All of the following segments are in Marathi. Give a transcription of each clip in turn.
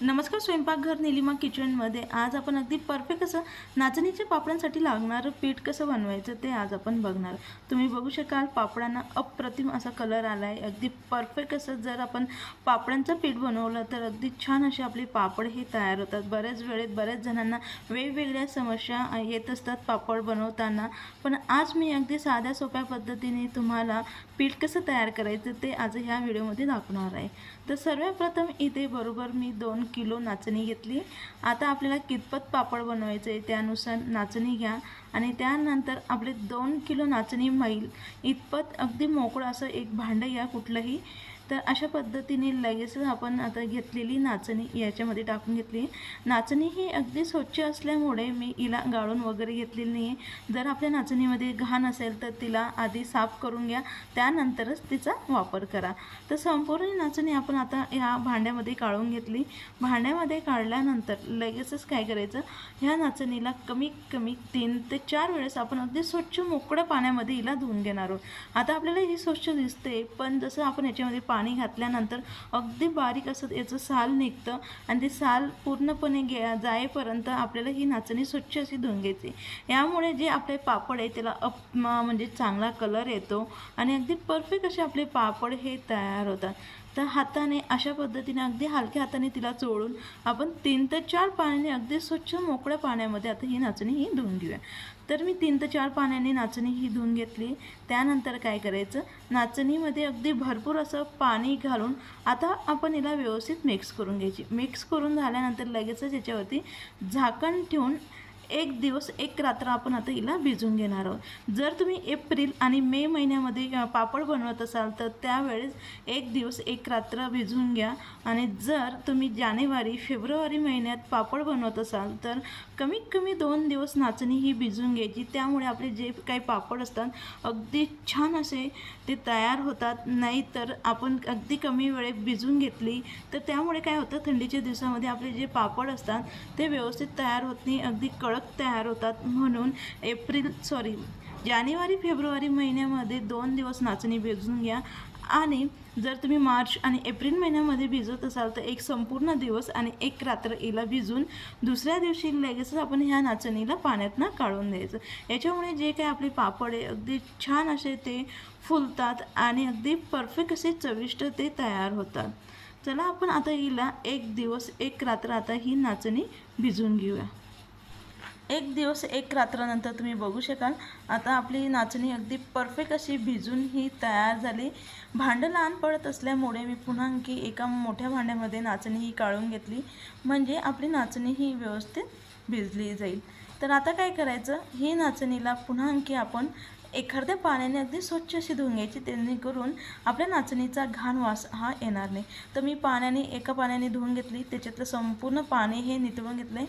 नमस्कार स्वयंपाकघर निलिमा किचनमध्ये. आज आपण अगदी परफेक्ट असं नाचणीच्या पापडांसाठी लागणारं पीठ कसं बनवायचं ते आज आपण बघणार तुम्ही बघू शकाल पापडांना अप्रतिम असा कलर आला आहे अगदी परफेक्ट असं जर आपण पापडांचं पीठ बनवलं तर अगदी छान असे आपले पापड हे तयार होतात. बऱ्याच वेळेत बऱ्याच जणांना वेगवेगळ्या समस्या येत असतात पापड बनवताना. पण आज मी अगदी साध्या सोप्या पद्धतीने तुम्हाला पीठ कसं तयार करायचं ते आज ह्या व्हिडिओमध्ये दाखवणार आहे. तर सर्वप्रथम इथे बरोबर मी दोन किलो नाचणी घेतली. आता आपल्याला कितपत पापड बनवायचं आहे त्यानुसार नाचणी घ्या. आणि त्यानंतर आपले दोन किलो नाचणी मैल इतपत अगदी मोकळं असं एक भांडं घ्या कुठलंही तर अशा पद्धतीने लगेचच आपण आता घेतलेली नाचणी याच्यामध्ये टाकून घेतली. नाचणी ही अगदी स्वच्छ असल्यामुळे मी हिला गाळून वगैरे घेतलेली नाही आहे जर आपल्या नाचणीमध्ये घाण असेल तर तिला आधी साफ करून घ्या त्यानंतरच तिचा वापर करा. तर संपूर्ण नाचणी आपण आता ह्या भांड्यामध्ये काढून घेतली. भांड्यामध्ये काढल्यानंतर लगेचच काय करायचं ह्या नाचणीला कमीत कमी तीन ते चार वेळेस आपण अगदी स्वच्छ मोकळ्या पाण्यामध्ये हिला धुवून घेणार आहोत. आता आपल्याला ही स्वच्छ दिसते पण जसं आपण याच्यामध्ये पाणी घातल्यानंतर अगदी बारीक असं याचं साल निघतं आणि ते साल पूर्णपणे गे जाईपर्यंत आपल्याला ही नाचणी स्वच्छ अशी धुवून घ्यायची. यामुळे जे आपले पापड आहे त्याला अप म्हणजे चांगला कलर येतो आणि अगदी परफेक्ट असे आपले पापड हे तयार होतात. तर हाताने अशा पद्धतीने अगदी हलक्या हाताने तिला चोळून आपण तीन ते चार पाण्याने अगदी स्वच्छ मोकळ्या पाण्यामध्ये आता ही नाचणी ही धुवून घेऊया. तर मी तीन ते चार पाण्याने नाचणी ही धुवून घेतली. त्यानंतर काय करायचं? नाचणीमध्ये अगदी भरपूर असं पाणी घालून आता आपण हिला व्यवस्थित मिक्स करून घ्यायची. मिक्स करून झाल्यानंतर लगेचच याच्यावरती झाकण ठेवून एक दिवस एक रात्र आपण आता हिला भिजून घेणार आहोत. जर तुम्ही एप्रिल आणि मे महिन्यामध्ये पापड बनवत असाल तर त्यावेळेस एक दिवस एक रात्र भिजून घ्या. आणि जर तुम्ही जानेवारी फेब्रुवारी महिन्यात पापड बनवत असाल तर कमीत कमी दोन दिवस नाचणी ही भिजून घ्यायची. त्यामुळे आपले जे काही पापड असतात अगदी छान असे ते तयार होतात. नाही तर आपण अगदी कमी वेळेत भिजून घेतली तर त्यामुळे काय होतं थंडीच्या दिवसामध्ये आपले जे पापड असतात ते व्यवस्थित तयार होत नाही. अगदी कडक तयार होतात म्हणून एप्रिल सॉरी जानेवारी फेब्रुवारी महिन्यामध्ये दोन दिवस नाचणी भिजून घ्या. आणि जर तुम्ही मार्च आणि एप्रिल महिन्यामध्ये भिजत असाल तर एक संपूर्ण दिवस आणि एक रात्र हिला भिजून दुसऱ्या दिवशी लगेचच आपण ह्या नाचणीला पाण्यातनं काढून द्यायचं. याच्यामुळे जे काही आपले पापड आहे अगदी छान असे ते फुलतात आणि अगदी परफेक्ट असे चविष्ट ते तयार होतात. चला आपण आता हिला एक दिवस एक रात्र आता ही नाचणी भिजून घेऊया. एक दिवस एक रात्रानंतर तुम्ही बघू शकाल. आता आपली नाचणी अगदी परफेक्ट अशी भिजून ही तयार झाली. भांडं लहान पडत असल्यामुळे मी पुन्हा आणखी एका मोठ्या भांड्यामध्ये नाचणी ही काढून घेतली. म्हणजे आपली नाचणी ही व्यवस्थित भिजली जाईल. तर आता काय करायचं? ही नाचणीला पुन्हा आणखी आपण एखाद्या पाण्याने अगदी स्वच्छ अशी धुवून घ्यायची जेणेकरून आपल्या नाचणीचा घाण वास हा येणार नाही. तर मी पाण्याने एका पाण्याने धुवून घेतली त्याच्यातलं संपूर्ण पाणी हे निथळून घेतलं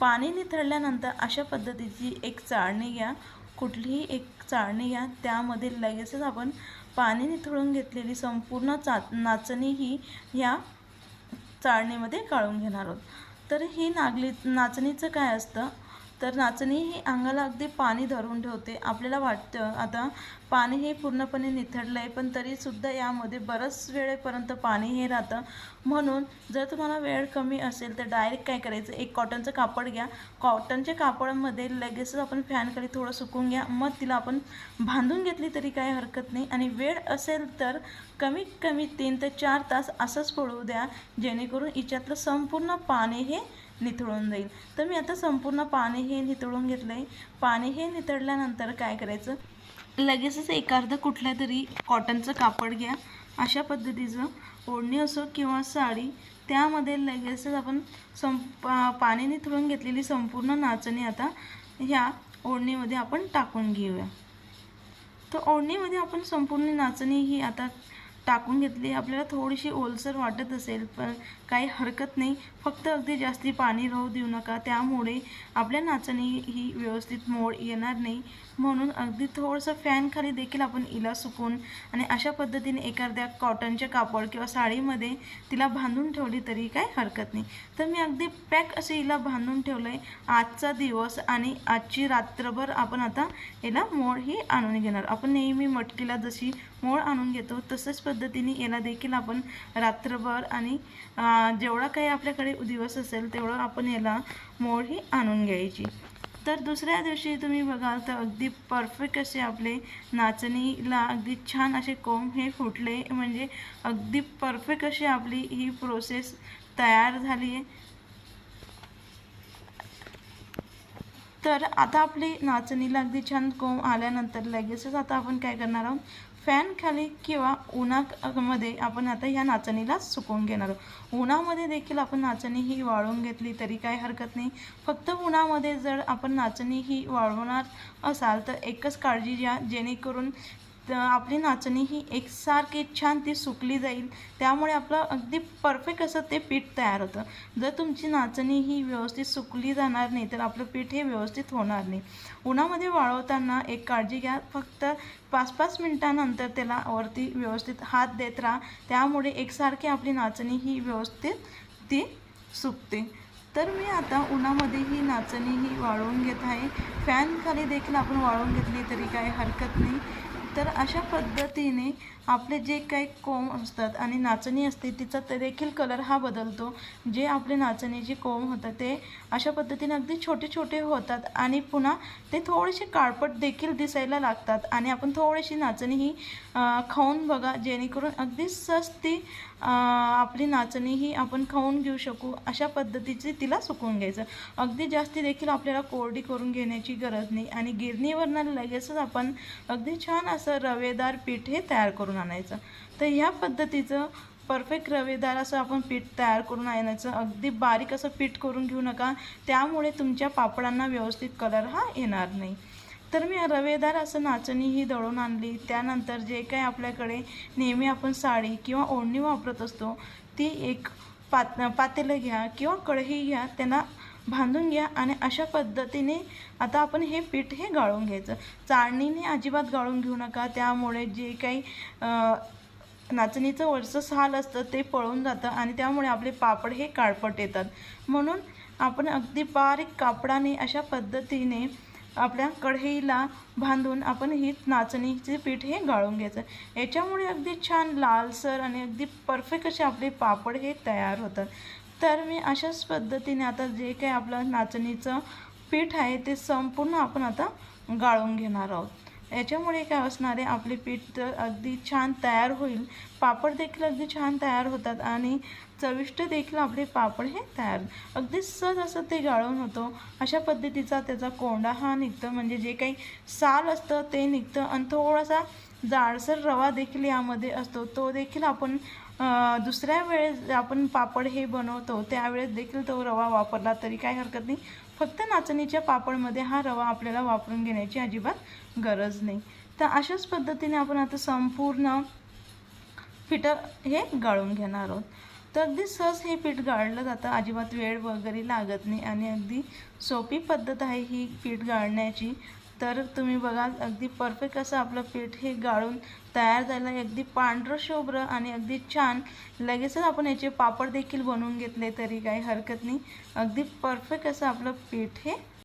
पाणी निथळल्यानंतर अशा पद्धतीची एक चाळणी घ्या. कुठलीही एक चाळणी घ्या. त्यामध्ये लगेचच आपण पाणी निथळून घेतलेली संपूर्ण चा नाचणी ही ह्या चाळणीमध्ये काढून घेणार आहोत. तर ही नागली नाचणीचं काय असतं? तर नाचणी ही अंगाला अगदी पाणी धरून ठेवते. आपल्याला वाटतं आता पाणी हे पूर्णपणे निथळलं आहे पण तरीसुद्धा यामध्ये बरंच वेळेपर्यंत पाणी हे राहतं. म्हणून जर तुम्हाला वेळ कमी असेल तर डायरेक्ट काय करायचं? एक कॉटनचं कापड घ्या. कॉटनच्या कापडामध्ये लगेचच आपण फॅनकडे थोडं सुकून घ्या. मग तिला आपण बांधून घेतली तरी काही हरकत नाही. आणि वेळ असेल तर कमीत कमी तीन ते चार तास असंच पडू द्या जेणेकरून हिच्यातलं संपूर्ण पाणी हे निथळून जाईल. तर मी आता संपूर्ण पाणी हे निथळून घेतलं आहे पाणी हे निथळल्यानंतर काय करायचं? लगेचच एक अर्ध कुठल्या तरी कॉटनचं कापड घ्या. अशा पद्धतीचं ओढणी असो किंवा साडी त्यामध्ये लगेचच आपण सं पाणी निथळून घेतलेली संपूर्ण नाचणी आता ह्या ओढणीमध्ये आपण टाकून घेऊया. तर ओढणीमध्ये आपण संपूर्ण नाचणी ही आता टाकून घेतली. आपल्याला थोडीशी ओलसर वाटत असेल पण काही हरकत नाही. फक्त अगदी जास्ती पाणी राहू देऊ नका. त्यामुळे आपल्या नाचणी ही व्यवस्थित मोड येणार नाही. म्हणून अगदी थोडंसं फॅनखाली देखील आपण इला सुकून आणि अशा पद्धतीने एखाद्या कॉटनच्या कापड किंवा साडीमध्ये तिला बांधून ठेवली तरी काय हरकत नाही. तर मी अगदी पॅक असे हिला बांधून ठेवलं आहे आजचा दिवस आणि आजची रात्रभर आपण आता याला मोड ही आणून घेणार. आपण नेहमी मटकीला जशी मोळ आणून घेतो तसंच पद्धतीने याला देखील आपण रात्रभर आणि जेवढा काही आपल्याकडे दिवस असेल तेवढं आपण याला मोड ही आणून घ्यायची. तर दुसऱ्या दिवशी तुम्ही बघाल तर अगदी परफेक्ट असे आपले नाचणीला अगदी छान असे कोंब हे फुटले. म्हणजे अगदी परफेक्ट अशी आपली ही प्रोसेस तयार झाली आहे तर आता आपली नाचणीला अगदी छान कोंब आल्यानंतर लगेचच आता आपण काय करणार आहोत? फॅन खाली किंवा उन्हामध्ये आपण आता ह्या नाचणीला सुकवून घेणार आहोत. उन्हामध्ये देखील आपण नाचणी ही वाळवून घेतली तरी काही हरकत नाही. फक्त उन्हामध्ये जर आपण नाचणी ही वाळवणार असाल तर एकच काळजी घ्या जेणेकरून आपली नाचणी ही एकसारखी छान ती सुकली जाईल. त्यामुळे आपलं अगदी परफेक्ट असं ते पीठ तयार होतं. जर तुमची नाचणी ही व्यवस्थित सुकली जाणार नाही तर आपलं पीठ हे व्यवस्थित होणार नाही. उन्हामध्ये वाळवताना एक काळजी घ्या. फक्त पाच पाच मिनटानंतर त्याला वरती व्यवस्थित हात देत राहा. त्यामुळे एकसारखी आपली नाचणी ही व्यवस्थित ती सुकते. तर मी आता उन्हामध्ये ही नाचणी ही वाळवून घेत आहे. फॅनखाली देखील आपण वाळवून घेतली तरी काही हरकत नाही. तर अशा पद्धतीने आपले जे काही कोंब असतात आणि नाचणी असते तिचा देखील कलर हा बदलतो. जे आपले नाचणी जे कोंब होतात ते अशा पद्धतीने अगदी छोटे छोटे होतात आणि पुन्हा ते थोडेसे काळपट देखील दिसायला लागतात. आणि आपण थोडीशी नाचणी ही खाऊन बघा जेणेकरून अगदी सस्ती आपली नाचणी ही आपण खाऊन घेऊ शकू अशा पद्धतीची तिला सुकवून घ्यायचं. अगदी जास्ती देखील आपल्याला कोरडी करून घेण्याची गरज नाही आणि गिरणीवरनं लगेचच आपण अगदी छान असं रवेदार पीठ हे तयार करून आणायचं. तर ह्या पद्धतीचं परफेक्ट रवेदार असं आपण पीठ तयार करून आणायचं. अगदी बारीक असं पीठ करून घेऊ नका. त्यामुळे तुमच्या पापडांना व्यवस्थित कलर हा येणार नाही. तर मी रवेदार असं नाचणी ही दळून आणली. त्यानंतर जे काही आपल्याकडे नेहमी आपण साडी किंवा ओढणी वापरत असतो ती एक पात पातेलं घ्या किंवा कढई घ्या त्यांना बांधून घ्या आणि अशा पद्धतीने आता आपण हे पीठ हे गाळून घ्यायचं. चाळणीने अजिबात गाळून घेऊ नका. त्यामुळे जे काही नाचणीचं वरचं साल असतं ते पळून जातं आणि त्यामुळे आपले पापड हे काळपट येतात. म्हणून आपण अगदी बारीक कापडाने अशा पद्धतीने आपल्या कढईला बांधून आपण ही नाचणीचे पीठ हे गाळून घ्यायचं. याच्यामुळे अगदी छान लालसर आणि अगदी परफेक्ट असे आपले पापड हे तयार होतात. तर मी अशाच पद्धतीने आता जे काही आपलं नाचणीचं पीठ आहे ते संपूर्ण आपण आता गाळून घेणार आहोत. याच्यामुळे काय असणार आहे आपले पीठ तर अगदी छान तयार होईल. पापड देखील अगदी छान तयार होतात आणि चविष्ट देखील आपले पापड हे तयार. अगदी सहज असं ते गाळून होतो. अशा पद्धतीचा त्याचा कोंडा हा निघतो. म्हणजे जे काही साल असतं ते निघतं. आणि थोडासा जाडसर रवा देखील यामध्ये असतो. तो देखील आपण दुसऱ्या वेळेस आपण पापड हे बनवतो त्यावेळेस देखील तो रवा वापरला तरी काय हरकत नाही. फक्त नाचणीच्या पापडमध्ये हा रवा आपल्याला वापरून घेण्याची अजिबात गरज नाही. तर अशाच पद्धतीने आपण आता संपूर्ण पिठं हे गाळून घेणार आहोत. तर अगदी सहज हे पीठ गाळलं जातं अजिबात वेळ वगैरे लागत नाही आणि अगदी सोपी पद्धत आहे ही पीठ गाळण्याची. तर तुम्ही बघा अगदी परफेक्ट असं आपलं पीठ हे गाळून तयार झालं. अगदी पांढरं शुभ्र आणि अगदी छान. लगेचच आपण याचे पापड देखील बनवून घेतले तरी काही हरकत नाही. अगदी परफेक्ट असं आपलं पीठ हे